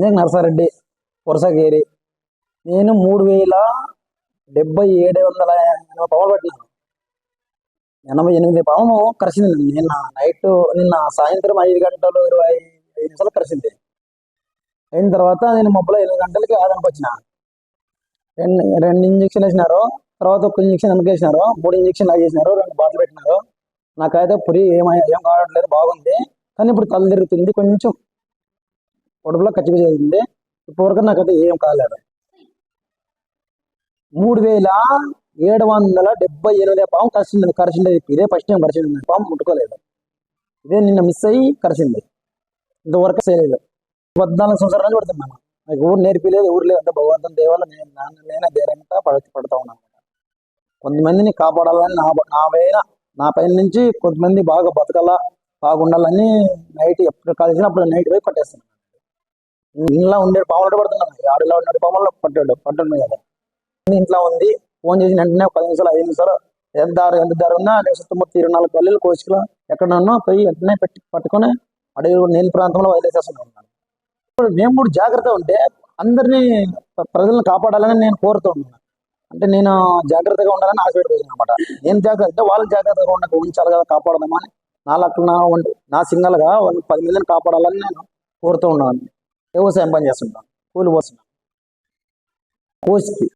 నేను నరసారెడ్డి వరుసగేరి. నేను మూడు వేల డెబ్బై ఏడు వందల ఎనభై పవన్ పట్టినాను ఎనభై ఎనిమిది పాము కరిసింది. నిన్న నైట్ నిన్న సాయంత్రం ఐదు గంటలు ఇరవై ఐదు నిమిషాలు కరిసింది. అయిన తర్వాత నేను మొబ్బలో ఎనిమిది గంటలకి ఆదానికి వచ్చిన. రెండు రెండు ఇంజక్షన్ వేసినారు. తర్వాత ఒక ఇంజక్షన్ వెనక వేసినారు. మూడు ఇంజక్షన్ లాగ్ రెండు బాటిల్ పెట్టినారు. నాకైతే పురి ఏమై ఏం కావట్లేదు. బాగుంది. కానీ ఇప్పుడు తల తిరుగుతుంది. కొంచెం పొడుపులో ఖర్చు చేసింది. ఇప్పటివరకు నాకైతే ఏం కాలేదు. మూడు వేల ఏడు వందల డెబ్బై ఎనిమిది పాము కరిచింది కరిచింది ఇదే ఫస్ట్ టైం కరిచింది పాము ముట్టుకోలేదు. ఇదే నిన్న మిస్ అయ్యి కరిచింది ఇంతవరకు చేయలేదు. పద్నాలుగు సంవత్సరాల నుంచి పడుతున్నాను నాకు ఊరు నేర్పిలేదు ఊరు లేదు అంటే భగవంతుని దేవాల నేను నాన్న నేనే ధైర్యంగా పడ పడతా ఉన్నాను కొంతమందిని కాపాడాలని నా నా పైన నా పైన నుంచి కొంతమంది బాగా బతకాల బాగుండాలని నైట్ ఎప్పుడు కలిసినప్పుడు నైట్ పోయి పట్టేస్తాను ఇంట్లో ఉండే పాములు పడుతున్నాం ఆడలో ఉండే పాములు పట్టాడు పట్టాడు కదా. ఇంట్లో ఉంది ఫోన్ చేసిన వెంటనే పది నిమిషాలు ఐదు నిమిషాలు ఎంత దారి ఎంత దారి ఉందా సుత్తమూర్తి ఇరవై నాలుగు పల్లెలు కోసుకులో ఎక్కడన్నా పోయి వెంటనే పెట్టి పట్టుకొని అడవి నీళ్ళ ప్రాంతంలో వదిలేసేస్తున్నాను ఇప్పుడు మేము కూడా జాగ్రత్త ఉంటే అందరినీ ప్రజలను కాపాడాలని నేను కోరుతూ ఉన్నాను. అంటే నేను జాగ్రత్తగా ఉండాలని ఆశపెట్టుకుంది అనమాట నేను జాగ్రత్త అంటే వాళ్ళు జాగ్రత్తగా ఉండక ఉంచాలి కదా కాపాడదామని నా లక్షణ నా నా సింగల్గా వాళ్ళు పది మందిని కాపాడాలని నేను కోరుతూ ఉన్నాను. వ్యవసాయం పని చేస్తుంటాను కూలి పోస్తున్నాను కోసికి